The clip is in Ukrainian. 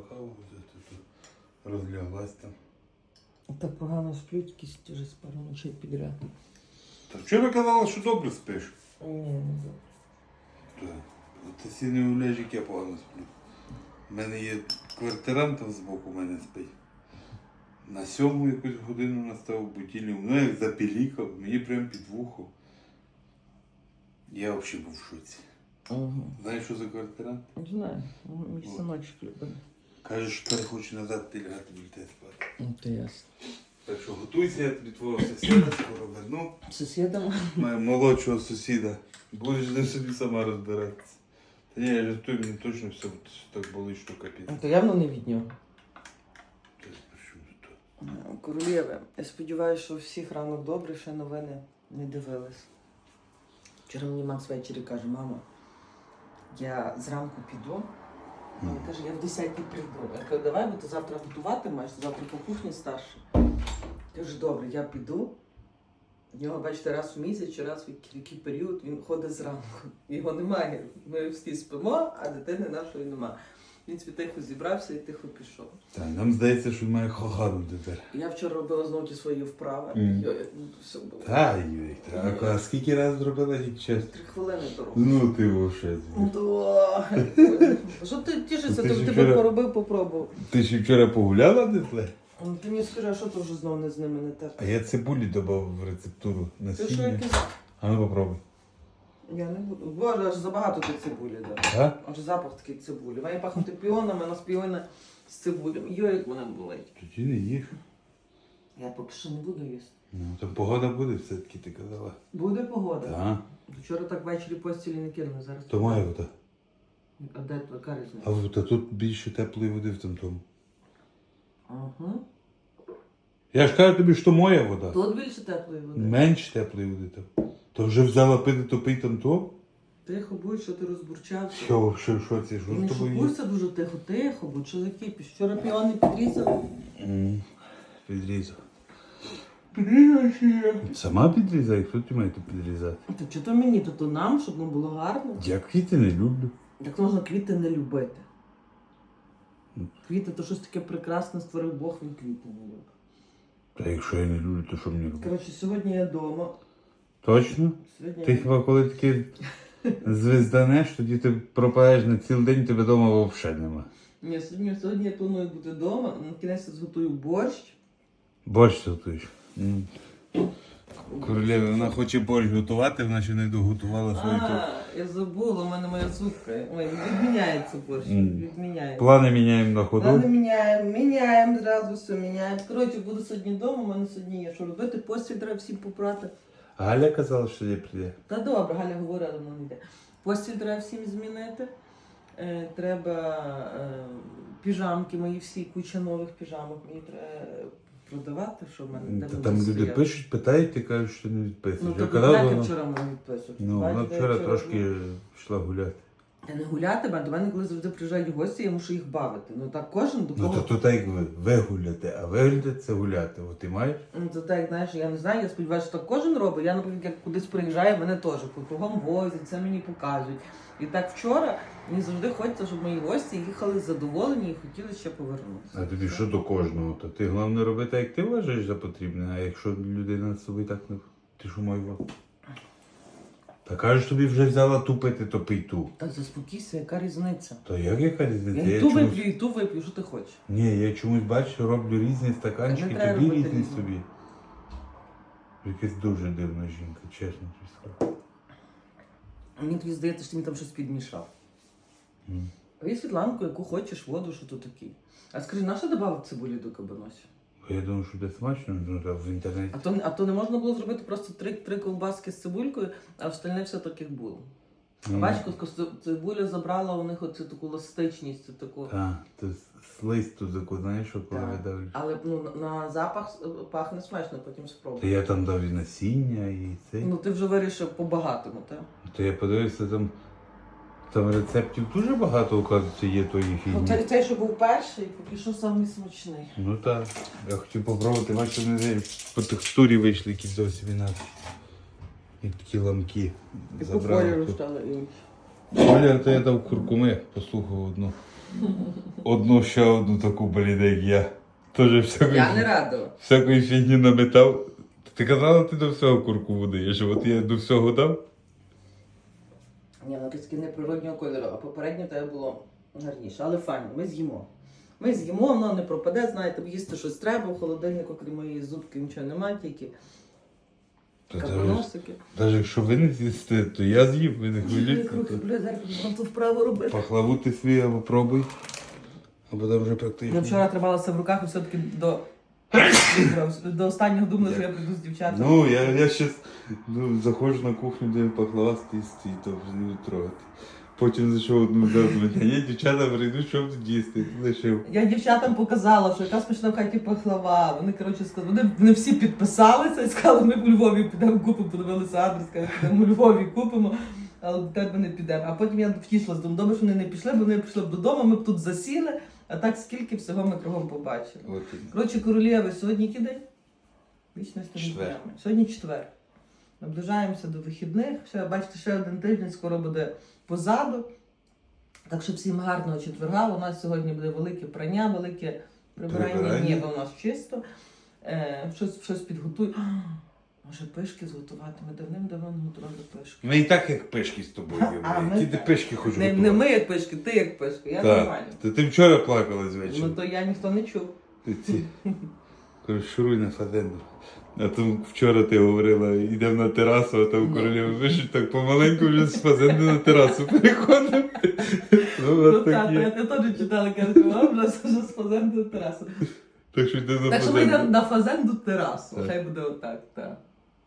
каву взяти, розляглась там. Так погано сплють, якісь вже з пару ночей підряд. Та вчора казала, що добре спиш. Ні, не. Та, Ти всі не уявляєш, як я погано сплю. У мене є квартирант там збоку мене спить. На сьому якусь годину настав будильник, ну як запілікав, мені прям під вухо. Я взагалі був в шоці. Угу. Знаєш, що за квартирант? Знаю, мій синочок любить. Каже, що тепер хоче назад ти лягати біля спати. Ну, то ясно. Так що готуйся, я тобі твого сусіда скоро верну. Сусідам? Моего молодшого сусіда. Будеш не собі сама розбиратися. Та ні, я жартую, мені точно все так болить, що капець. Ну, То явно не від нього. Та що ж то? Королєве, я сподіваюся, що всіх ранок добре, ще новини не дивились. Вчора мені Макс ввечері каже, мама, я зранку піду. Він каже, я в 10 прийду. Я кажу, давай, бо ти завтра готувати маєш, ти завтра по кухні старший. Каже, добре, я піду. В нього, бачите, раз в місяць чи раз в який- період він ходить зранку. Його немає. Ми всі спимо, а дитини нашої нема. Він собі тихо зібрався і тихо пішов. Та, нам здається, що він має хогану тепер. Я вчора робила знову ті свої вправи. Мгм. Йо, як, ну, все було. Та, Юрій, та, а, скільки разів зробила їх чесно? Три хвилини дорогу. Ну ти вовше. Ну, то... Що ти тішишся? Ти Ти ж тебе вчора- поробив, попробував. Ти ще вчора погуляла десь? Ну, Ти мені скажи, а що ти вже знову не з ними не те? А я цибулі додав в рецептуру Ти що насіння. якийсь? А ну попробуй. Я не буду. Боже, аж забагато ти цибулі дав. А? Аж запах такий цибулі. Має пахнути піонами, а нас піони з цибулями. Йой, як вона болить. Тоді не їж. Я поки що не буду їсти. Ну, то погода буде все-таки, ти казала. Буде погода. Так. Вчора так ввечері постілі не кинули, зараз. То моя вода. А де твоя? А в- та тут більше теплої води в тому тому. Ага. Я ж кажу тобі, що моя вода. Тут більше теплої води. Менш теплої води там. То вже взяла пити, то пий там то. Тихо будь, що ти розбурчався. Що, що, що це? Що Ти не з тобою дуже тихо, тихо, будь що за. Вчора піони підрізали. М, Підрізав. Підрізали є. Сама підрізай, хто ти має тут підрізати? Та чи то мені, то то нам, щоб нам було гарно. Я квіти не люблю. Як можна квіти не любити? Квіти то щось таке прекрасне створив Бог, він квіти не любить. Та якщо я не люблю, то що мені робити? Коротше, сьогодні я вдома. Точно? Сьогодні Ти хіба коли таки звезданеш, тоді ти пропадаєш на цілий день, тебе вдома взагалі нема. Ні, сьогодні, сьогодні я планую бути вдома, на кінець я зготую борщ. Борщ готуєш. М. Королева, вона хоче борщ готувати, вона ще не доготувала свою. А, я забула, у мене моя зубка. Ой, відміняється борщ, відміняється. Плани міняємо на ходу. не міняємо, міняємо зразу все міняємо. Коротше, буду сьогодні вдома, у мене сьогодні є що робити, постіль треба всім попрати. Галя казала, що я прийде. Та добре, Галя говорила, вона не йде. Постіль треба всім змінити. Е, треба е, піжамки, мої всі, куча нових піжамок. Мені треба продавати, що в мене де Та вони там люди стоять. пишуть, питають, ти кажеш, що не Ну, відписуєш. то я казав, вона... вчора мені відписують. Ну, вона Бачите, вчора трошки йшла гуляти. Я не гуляти, а до мене, коли завжди приїжджають гості, я мушу їх бавити. Ну так кожен до Ну то, то так як ви, ви а вигляд це гуляти. От ти маєш? Ну, Це так, знаєш, я не знаю, я сподіваюся, що так кожен робить. Я, наприклад, як кудись приїжджаю, мене теж кругом возять, це мені показують. І так вчора мені завжди хочеться, щоб мої гості їхали задоволені і хотіли ще повернутися. А тобі що до кожного? То ти головне робити, як ти вважаєш за потрібне, а якщо людина з собою так не. Ти що маю? Та кажеш, тобі вже взяла ту пити, то пий ту. Так заспокійся, яка різниця? То як яка різниця? Я і ту чомусь... вип'ю, і ту вип'ю, що ти хочеш. Ні, я чомусь бачу, роблю різні стаканчики, треба тобі робити різні різні. собі. Якась дуже дивна жінка, чесно тобі скажу. Мені тобі здається, що ти мені там щось підмішав. М. Пий Світланку, яку хочеш, воду, що то такий. А скажи, на що додав цибулі до кабаносі? Бо Я думаю, що буде смачно, ну так в інтернеті. А то, а то не можна було зробити просто три, три ковбаски з цибулькою, а остальне все так, як було. Ну, Бачиш, цибуля забрала у них оцю таку ластичність, цю таку. Так, то слизь ту таку, знаєш, що коли Так. видавлю. Але ну, на- запах пахне смачно, потім спробуй. я там дав і насіння, і цей. Ну ти вже вирішив по-багатому, так? То я подивився там. Там рецептів дуже багато, оказується, є тої Ну, фігні. цей, цей, що був перший, поки що самий смачний. Ну так. Я хотів попробувати, бачу, вони по текстурі вийшли якісь зовсім інакші. І такі ламки. І по кольору стали інші. Колір, то я дав куркуми, послухав одну. одну ще одну таку блін, як я. Тоже всякої, Я не радила. всякої фігні наметав. Ти казала, ти до всього курку водаєш, от я до всього дав. Ні, воно таке неприроднього кольору, а попереднє тебе було гарніше. Але файно, ми з'їмо. Ми з'їмо, воно не пропаде, знаєте, їсти щось треба, в холодильнику, крім моєї зубки, нічого немає, тільки капоносики. даже якщо ви не з'їсте, то я з'їм, ви не Я хвилюйтесь. руки, бля, зараз вам тут вправо робити. Пахлаву ти свій або пробуй. А потім вже практично. Я вчора трималася в руках і все-таки до, до останнього думала, що я прийду з дівчатами. Ну, я, я щас ну, заходжу на кухню, де пахлава стоїть, стоїть, то не трогати. Потім зайшов одну думаю, а я дівчата прийду, що тут їсти, лишив. Я дівчатам показала, що яка смачна в хаті пахлава. Вони, коротше, сказали, вони, вони всі підписалися і сказали, ми в Львові підемо купимо, подивилися адрес, сказали, підемо у Львові купимо, але до тебе не підемо. А потім я втішилась, думаю, добре, що вони не пішли, бо вони пішли б додому, ми б тут засіли, а так скільки всього ми кругом побачили. От, Коротше, королєви, сьогодні який день? Четвер. днями. Сьогодні четвер. Наближаємося до вихідних. Ще, бачите, ще один тиждень скоро буде позаду. Так що всім гарного четверга. У нас сьогодні буде велике прання, велике прибирання Прибирання. ніби у нас чисто. Е, щось, щось підготую. Може, пишки зготувати? Ми давним-давно не готували пишки. Ми і так як пишки з тобою. А, ми ти так. пишки хочеш Не, не ми як пишки, ти як пишки, я Так. нормально. Та ти вчора плакала звечора. Ну то я ніхто не чув. Ти ці. Шуруй на фазенду. А то вчора ти говорила, йдемо на терасу, а там королева вишить, так помаленьку вже з фазенди на терасу переходимо. Ну, Ну так, я, теж читала, кажу, вам вже з фазенду терасу. Так що йди на Так що ми йдемо фазенду. на фазенду терасу. Так. Хай буде отак, так.